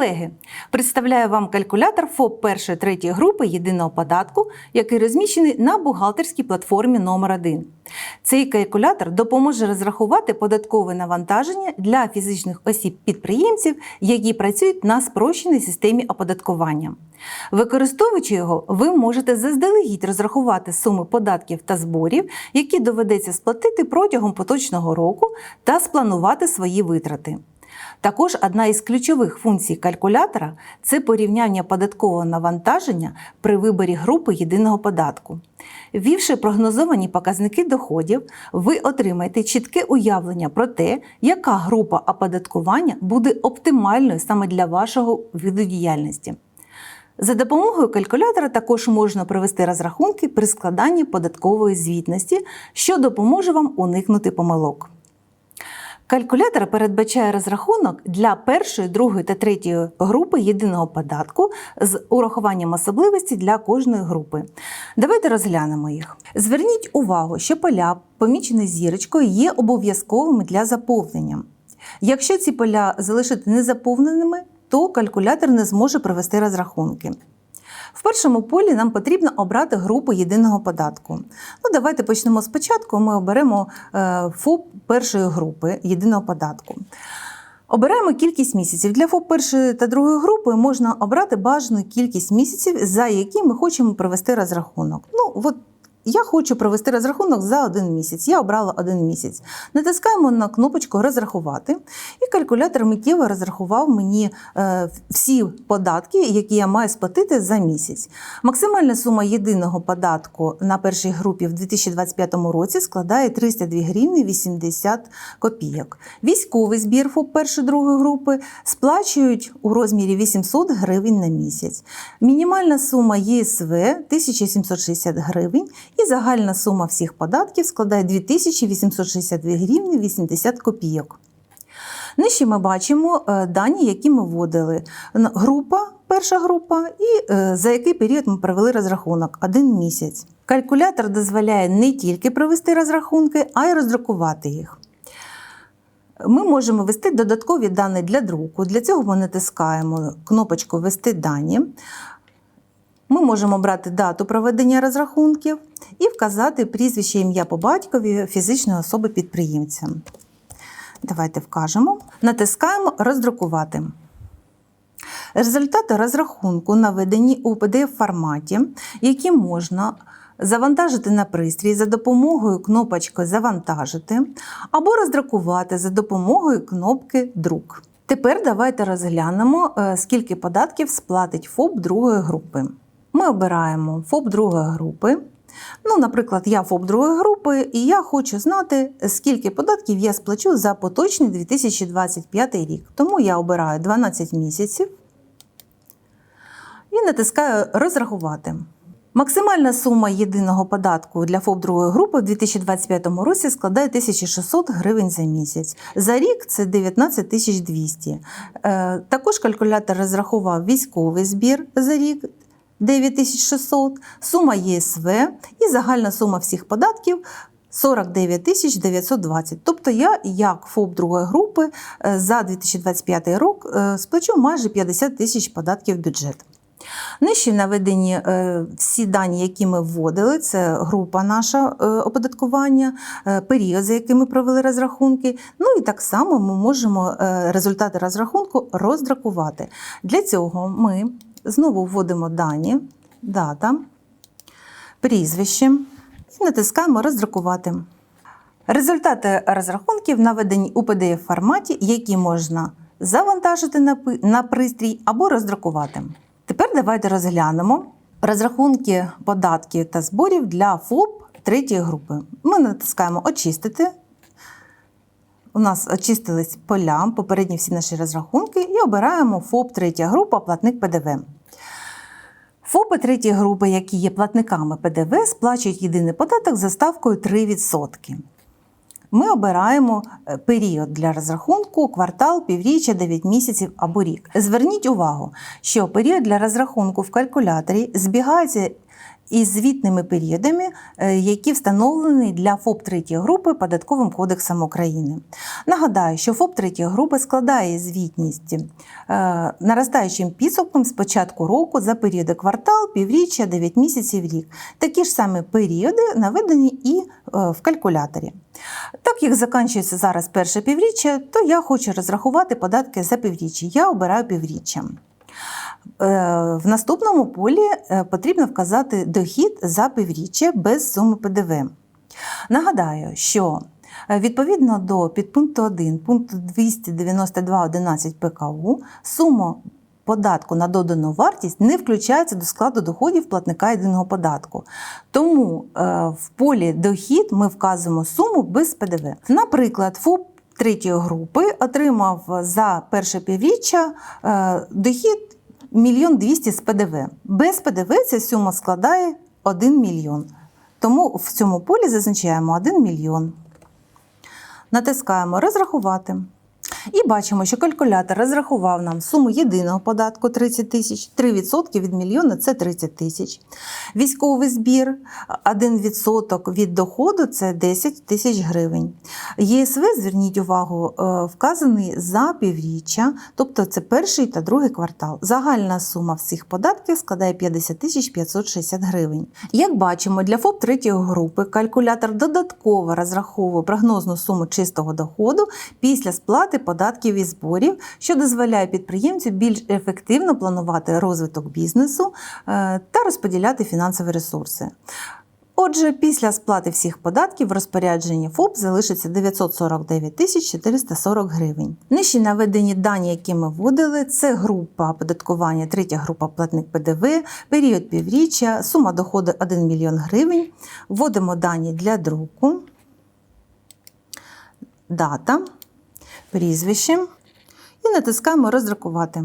Колеги, представляю вам калькулятор ФОП першої третьої групи єдиного податку, який розміщений на бухгалтерській платформі номер 1 Цей калькулятор допоможе розрахувати податкове навантаження для фізичних осіб-підприємців, які працюють на спрощеній системі оподаткування. Використовуючи його, ви можете заздалегідь розрахувати суми податків та зборів, які доведеться сплатити протягом поточного року, та спланувати свої витрати. Також одна із ключових функцій калькулятора це порівняння податкового навантаження при виборі групи єдиного податку. Ввівши прогнозовані показники доходів, ви отримаєте чітке уявлення про те, яка група оподаткування буде оптимальною саме для вашого виду діяльності. За допомогою калькулятора також можна провести розрахунки при складанні податкової звітності, що допоможе вам уникнути помилок. Калькулятор передбачає розрахунок для першої, другої та третьої групи єдиного податку з урахуванням особливості для кожної групи. Давайте розглянемо їх. Зверніть увагу, що поля, помічені зірочкою, є обов'язковими для заповнення. Якщо ці поля залишити незаповненими, то калькулятор не зможе провести розрахунки. В першому полі нам потрібно обрати групу єдиного податку. Ну, Давайте почнемо спочатку. Ми оберемо е, ФОП першої групи єдиного податку. Обираємо кількість місяців. Для ФОП першої та другої групи можна обрати бажану кількість місяців, за які ми хочемо провести розрахунок. Ну, от я хочу провести розрахунок за один місяць. Я обрала один місяць. Натискаємо на кнопочку Розрахувати, і калькулятор миттєво розрахував мені е, всі податки, які я маю сплатити за місяць. Максимальна сума єдиного податку на першій групі в 2025 році складає 302 гривні 80 копійок. Військовий збір ФОП першої другої групи сплачують у розмірі 800 гривень на місяць. Мінімальна сума ЄСВ 1760 гривень. І загальна сума всіх податків складає 2862 гривні 80 копійок. Нижче ми бачимо е, дані, які ми вводили. Група, перша група, і е, за який період ми провели розрахунок один місяць. Калькулятор дозволяє не тільки провести розрахунки, а й роздрукувати їх. Ми можемо ввести додаткові дані для друку. Для цього ми натискаємо кнопочку Ввести дані. Ми можемо брати дату проведення розрахунків і вказати прізвище ім'я по батькові фізичної особи підприємця. Давайте вкажемо. Натискаємо Роздрукувати. Результати розрахунку наведені у pdf форматі, які можна завантажити на пристрій за допомогою кнопочки Завантажити або роздрукувати за допомогою кнопки Друк. Тепер давайте розглянемо, е, скільки податків сплатить ФОП другої групи. Ми обираємо ФОП другої групи. Ну, наприклад, я ФОП другої групи, і я хочу знати, скільки податків я сплачу за поточний 2025 рік. Тому я обираю 12 місяців і натискаю Розрахувати. Максимальна сума єдиного податку для ФОП другої групи в 2025 році складає 1600 гривень за місяць. За рік це 19 200. Е, Також калькулятор розрахував військовий збір за рік 9600, сума ЄСВ і загальна сума всіх податків 49 920. Тобто я, як ФОП другої групи, е, за 2025 рік е, сплачу майже 50 тисяч податків в бюджет. Нижче наведені е, всі дані, які ми вводили, це група наша оподаткування, період, за яким ми провели розрахунки. Ну і так само ми можемо результати розрахунку роздракувати. Для цього ми знову вводимо дані, дата, прізвище і натискаємо Роздрукувати. Результати розрахунків наведені у pdf форматі, які можна завантажити на пристрій або роздрукувати. Тепер давайте розглянемо розрахунки податків та зборів для ФОП третьої групи. Ми натискаємо Очистити. У нас очистились поля, попередні всі наші розрахунки, і обираємо ФОП третя група, платник ПДВ. ФОПи третьої групи, які є платниками ПДВ, сплачують єдиний податок за ставкою 3%. Ми обираємо е, період для розрахунку квартал, півріччя, 9 місяців або рік. Зверніть увагу, що період для розрахунку в калькуляторі збігається із звітними періодами, е, які встановлені для ФОП 3 групи Податковим кодексом України. Нагадаю, що ФОП 3 групи складає звітність е, наростаючим підсумком з початку року за періоди квартал, півріччя, 9 місяців рік. Такі ж самі періоди наведені і е, в калькуляторі. Так як закінчується зараз перше півріччя, то я хочу розрахувати податки за півріччя. Я обираю півріччя. Е, В наступному полі е, потрібно вказати дохід за півріччя без суми ПДВ. Нагадаю, що е, відповідно до підпункту 1 пункту 292.11 ПКУ сума податку на додану вартість не включається до складу доходів платника єдиного податку. Тому в полі дохід ми вказуємо суму без ПДВ. Наприклад, ФОП третьої групи отримав за перше півріччя дохід мільйон 200 з ПДВ. Без ПДВ ця сума складає 1 мільйон. Тому в цьому полі зазначаємо 1 мільйон. Натискаємо Розрахувати. І бачимо, що калькулятор розрахував нам суму єдиного податку 30 тисяч, 3% від мільйона це 30 тисяч. Військовий збір 1% від доходу це 10 тисяч гривень. ЄСВ, зверніть увагу, е, вказаний за півріччя, тобто це перший та другий квартал. Загальна сума всіх податків складає 50 тисяч 560 гривень. Як бачимо, для ФОП третьої групи калькулятор додатково розраховує прогнозну суму чистого доходу після сплати податків і зборів, що дозволяє підприємцю більш ефективно планувати розвиток бізнесу е, та розподіляти фінансові ресурси. Отже, після сплати всіх податків в розпорядженні ФОП залишиться 949 тисяч 440 гривень. Нижче наведені дані, які ми вводили, це група оподаткування, третя група платник ПДВ, період півріччя, сума доходу 1 мільйон гривень. Вводимо дані для друку, дата, прізвище і натискаємо Роздрукувати.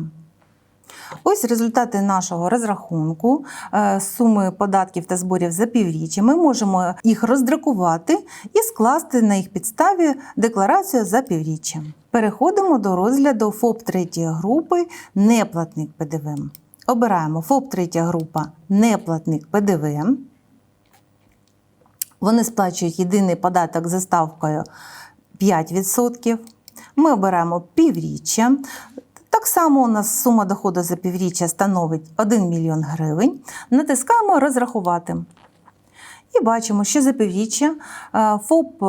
Ось результати нашого розрахунку е, суми податків та зборів за півріччя. Ми можемо їх роздрукувати і скласти на їх підставі декларацію за півріччя. Переходимо до розгляду ФОП 3 групи неплатник ПДВ. Обираємо ФОП 3 група неплатник ПДВ. Вони сплачують єдиний податок за ставкою 5%. Ми обираємо півріччя. Так само у нас сума доходу за півріччя становить 1 мільйон гривень. Натискаємо Розрахувати. І бачимо, що за півріччя е, ФОП е,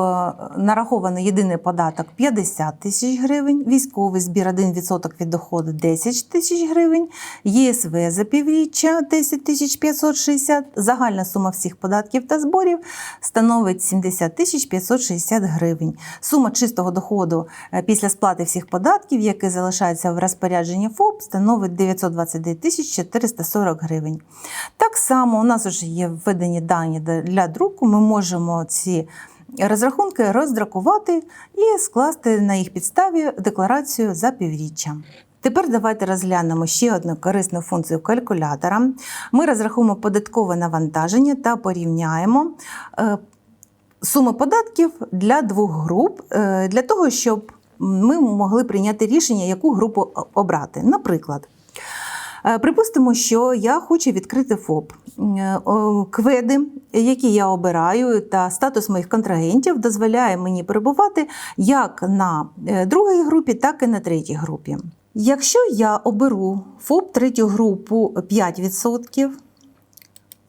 нарахований єдиний податок 50 тисяч гривень, військовий збір 1% від доходу 10 тисяч гривень, ЄСВ за півріччя 10 тисяч 560, загальна сума всіх податків та зборів становить 70 тисяч 560 гривень. Сума чистого доходу е, після сплати всіх податків, які залишаються в розпорядженні ФОП, становить 929 тисяч 440 гривень. Так само у нас вже є введені дані для друку. Ми можемо ці розрахунки роздракувати і скласти на їх підставі декларацію за півріччя. Тепер давайте розглянемо ще одну корисну функцію калькулятора. Ми розрахуємо податкове навантаження та порівняємо е, суми податків для двох груп е, для того, щоб ми могли прийняти рішення, яку групу обрати. Наприклад, Припустимо, що я хочу відкрити ФОП. Е, Кведи, які я обираю, та статус моїх контрагентів дозволяє мені перебувати як на е, другій групі, так і на третій групі. Якщо я оберу ФОП третю групу 5%,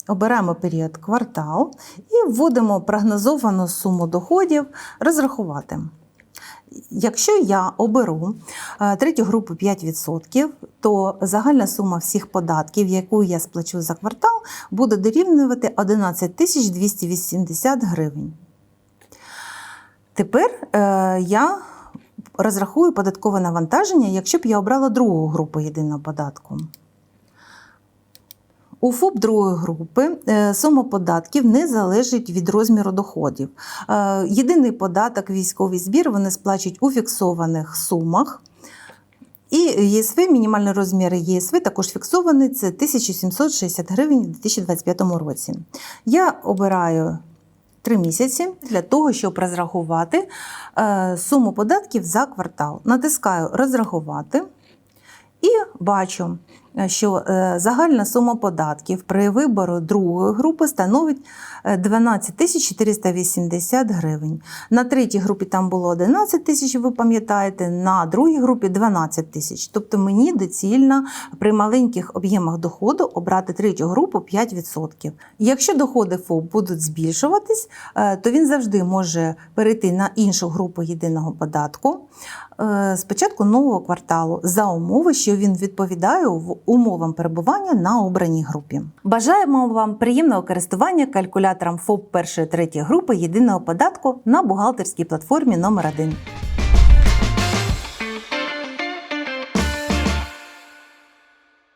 обираємо період квартал і вводимо прогнозовану суму доходів розрахувати. Якщо я оберу е, третю групу 5%, то загальна сума всіх податків, яку я сплачу за квартал, буде дорівнювати 11 280 гривень. Тепер е, я розрахую податкове навантаження, якщо б я обрала другу групу єдиного податку. У ФОП другої групи е, сума податків не залежить від розміру доходів. Е, Єдиний податок, військовий збір вони сплачують у фіксованих сумах. І ЄСВ, мінімальний розмір ЄСВ також фіксований це 1760 гривень у 2025 році. Я обираю 3 місяці для того, щоб розрахувати е, суму податків за квартал. Натискаю Розрахувати і бачу, що е, загальна сума податків при вибору другої групи становить е, 12 тисяч 480 гривень. На третій групі там було 11 тисяч, ви пам'ятаєте, на другій групі 12 тисяч. Тобто мені доцільно при маленьких об'ємах доходу обрати третю групу 5%. Якщо доходи ФОП будуть збільшуватись, е, то він завжди може перейти на іншу групу єдиного податку е, з початку нового кварталу за умови, що він відповідає умовам перебування на обраній групі. Бажаємо вам приємного користування калькулятором ФОП першої третьої групи єдиного податку на бухгалтерській платформі номер 1